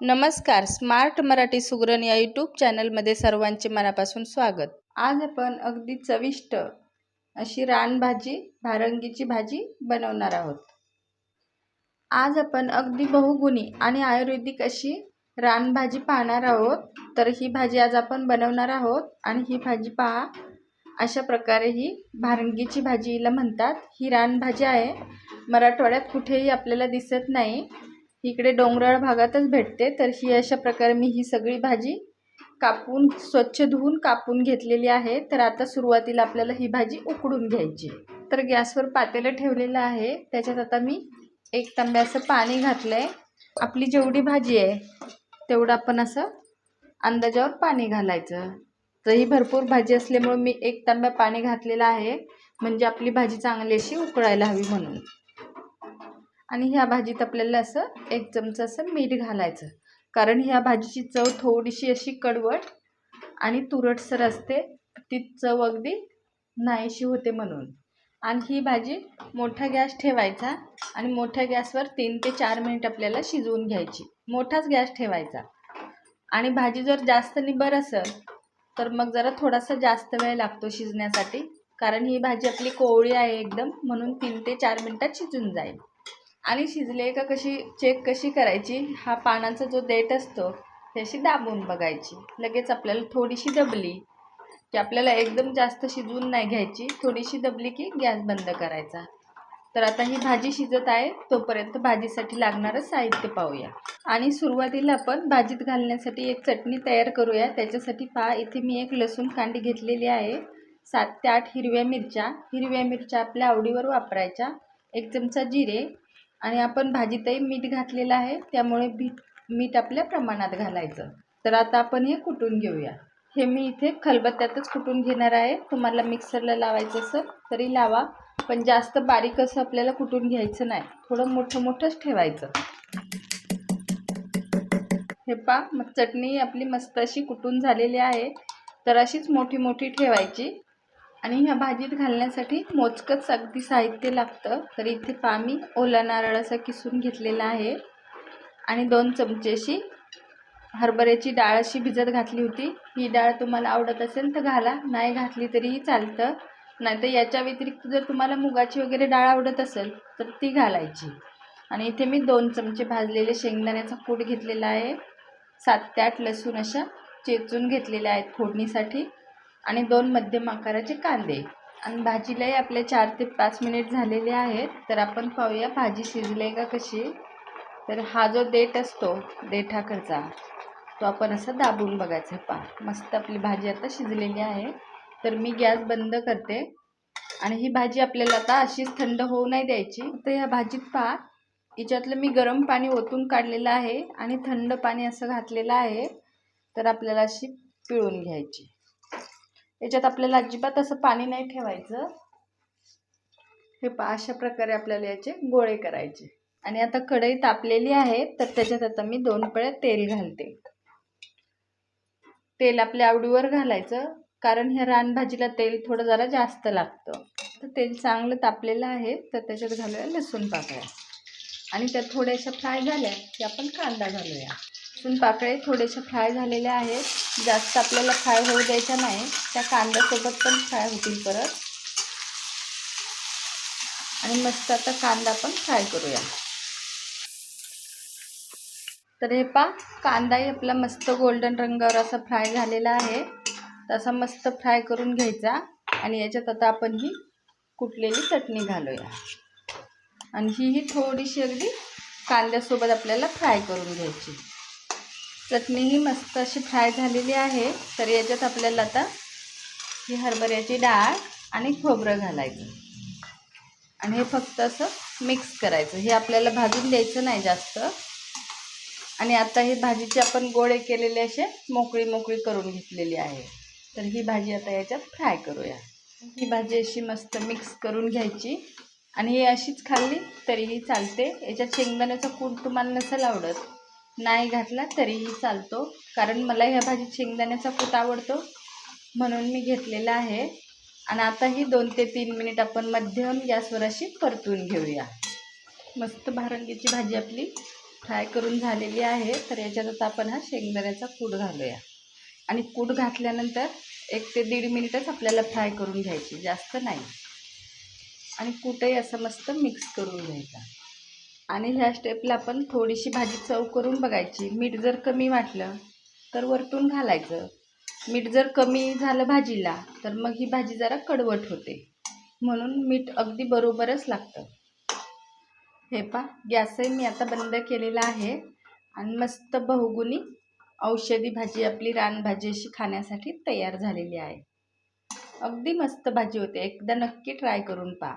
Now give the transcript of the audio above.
नमस्कार स्मार्ट मराठी सुगरण या यूट्यूब चॅनलमध्ये सर्वांचे मनापासून स्वागत. आज आपण अगदी चविष्ट अशी रानभाजी भारंगीची भाजी बनवणार आहोत. आज आपण अगदी बहुगुणी आणि आयुर्वेदिक अशी रानभाजी पाहणार आहोत. तर ही भाजी आज आपण बनवणार आहोत आणि ही भाजी पहा अशा प्रकारे ही भारंगीची भाजीला म्हणतात. ही रानभाजी आहे. मराठवाड्यात कुठेही आपल्याला दिसत नाही. इकडे डोंगराळ भागातच भेटते. तर ही अशा प्रकारे मी ही सगळी भाजी कापून स्वच्छ धुवून कापून घेतलेली आहे. तर आता सुरुवातीला आपल्याला ही भाजी उकडून घ्यायची. तर गॅसवर पातेलं ठेवलेलं आहे. त्याच्यात आता मी एक तांब्याचं पाणी घातलं आहे आपली जेवढी भाजी आहे तेवढं आपण असं अंदाजावर पाणी घालायचं. तर ही भरपूर भाजी असल्यामुळे मी एक तांब्या पाणी घातलेलं आहे. म्हणजे आपली भाजी चांगली अशी उकळायला हवी म्हणून. आणि ह्या भाजीत आपल्याला असं एक चमचा असं मीठ घालायचं. कारण ह्या भाजीची चव थोडीशी अशी कडवट आणि तुरटसर असते ती चव अगदी नाहीशी होते म्हणून. आणि ही भाजी मोठा गॅस ठेवायचा आणि मोठ्या गॅसवर तीन ते चार मिनिट आपल्याला शिजवून घ्यायची. मोठाच गॅस ठेवायचा. आणि भाजी जर जास्त निबर असेल तर मग जरा थोडासा जास्त वेळ लागतो शिजण्यासाठी. कारण ही भाजी आपली कोवळी आहे एकदम म्हणून तीन ते चार मिनटात शिजून जाईल. आणि शिजले का कशी चेक कशी करायची हा पानांचा जो देठ असतो त्याशी दाबून बघायची. लगेच आपल्याला थोडीशी दबली की आपल्याला एकदम जास्त शिजवून नाही घ्यायची थोडीशी दबली की गॅस बंद करायचा. तर आता ही भाजी शिजत आहे तोपर्यंत भाजीसाठी लागणारं साहित्य पाहूया. आणि सुरुवातीला आपण भाजीत घालण्यासाठी एक चटणी तयार करूया. त्याच्यासाठी पहा इथे मी एक लसूण कांडी घेतलेली आहे. सात ते आठ हिरव्या मिरच्या. हिरव्या मिरच्या आपल्या आवडीवर वापरायच्या. एक चमचा जिरे. आणि आपण भाजीतही मीठ घातलेलं आहे त्यामुळे भीठ मीठ आपल्या प्रमाणात घालायचं. तर आता आपण हे कुटून घेऊया. हे मी इथे खलबत्त्यातच कुटून घेणार आहे. तुम्हाला मिक्सरला लावायचं असेल तरी लावा पण जास्त बारीक असं आपल्याला कुटून घ्यायचं नाही. थोडं मोठं मोठंच ठेवायचं. हे पा मग चटणी आपली मस्त अशी कुटून झालेली आहे. तर अशीच मोठी मोठी ठेवायची. आणि ह्या भाजीत घालण्यासाठी मोजकंच अगदी साहित्य लागतं. तर इथे पा मी ओला नारळ असं किसून घेतलेला आहे. आणि दोन चमचेशी हरभऱ्याची डाळ अशी भिजत घातली होती. ही डाळ तुम्हाला आवडत असेल तर घाला नाही घातली तरीही चालतं. नाही तर याच्या व्यतिरिक्त जर तुम्हाला मुगाची वगैरे डाळ आवडत असेल तर ती घालायची. आणि इथे मी दोन चमचे भाजलेले शेंगदाण्याचा कूट घेतलेला आहे. सात ते आठ लसूण अशा चेचून घेतलेल्या आहेत फोडणीसाठी. आणि दोन मध्यम आकाराचे कांदे. आणि भाजीलाही आपले चार ते पाच मिनिट झालेले आहेत. तर आपण पाहूया भाजी शिजले का कशी? तर हा जो देठ असतो देठाकडचा तो आपण असं दाबून बघायचा. पा मस्त आपली भाजी आता शिजलेली आहे. तर मी गॅस बंद करते. आणि ही भाजी आपल्याला आता अशीच थंड होऊ नाही द्यायची. तर ह्या भाजीत पहा याच्यातलं मी गरम पाणी ओतून काढलेलं आहे आणि थंड पाणी असं घातलेलं आहे. तर आपल्याला अशी पिळून घ्यायची. याच्यात आपल्याला अजिबात असं पाणी नाही ठेवायचं. हे पा अशा प्रकारे आपल्याला याचे गोळे करायचे. आणि आता कढई तापलेली आहे तर त्याच्यात आता मी दोन पळे तेल घालते. तेल आपल्या आवडीवर घालायचं कारण ह्या रानभाजीला तेल थोडं जरा जास्त लागतं. तर तेल चांगलं तापलेलं आहे तर त्याच्यात घालूया लसूण पाकळ्या. आणि त्या थोड्याशा फ्राय झाल्या की आपण कांदा घालूया. लसूण पाकळे थोडेसे फ्राय झालेले आहेत. जास्त आपल्याला फ्राय होऊ द्यायचा नाही. त्या कांद्यासोबत पण फ्राय होतील परत. आणि मस्त आता कांदा पण फ्राय करूया. तर हे पा कांदाही आपला मस्त गोल्डन रंगावर असा फ्राय झालेला आहे. तसा मस्त फ्राय करून घ्यायचा. आणि याच्यात आता आपण ही कुटलेली चटणी घालूया. आणि ही ही थोडीशी अगदी कांद्यासोबत आपल्याला फ्राय करून घ्यायची. चटणी ही मस्त अशी फ्राय झालेली आहे. तर याच्यात आपल्याला आता ही हरभऱ्याची डाळ आणि खोबरं घालायचं. आणि हे फक्त असं मिक्स करायचं. हे आपल्याला भाजून द्यायचं नाही जास्त. आणि आता हे भाजीचे आपण गोळे केलेले असे मोकळी मोकळी करून घेतलेली आहे. तर ही भाजी आता याच्यात फ्राय करूया. ही भाजी अशी मस्त मिक्स करून घ्यायची. आणि ही अशीच खाल्ली तरीही चालते. याच्यात शेंगदाण्याचा कूट तुम्हाला नसेल आवडत. नाही घातला तरीही चालतो. कारण मला ह्या भाजीत शेंगदाण्याचा कूट आवडतो. म्हणून मी घेतलेला आहे. आणि आता ही दोन ते तीन मिनिट आपण मध्यम गॅसवर अशी परतून घेऊया. मस्त भारंगीची भाजी आपली फ्राय करून झालेली आहे. तर याच्यात आता आपण हा शेंगदाण्याचा कूट घालूया. आणि कूट घातल्यानंतर एक ते दीड मिनिटच आपल्याला फ्राय करून घ्यायची. जास्त नाही. आणि कुठंही असं मस्त मिक्स करून घ्यायचा. आणि ह्या स्टेपला आपण थोडीशी भाजी चव करून बघायची. मीठ जर कमी वाटलं तर वरतून घालायचं. मीठ जर कमी झालं भाजीला तर मग ही भाजी जरा कडवट होते. म्हणून मीठ अगदी बरोबरच लागतं. हे पा गॅसही मी आता बंद केलेला आहे. आणि मस्त बहुगुणी औषधी भाजी आपली रानभाजी अशी खाण्यासाठी तयार झालेली आहे. अगदी मस्त भाजी होते. एकदा नक्की ट्राय करून पहा.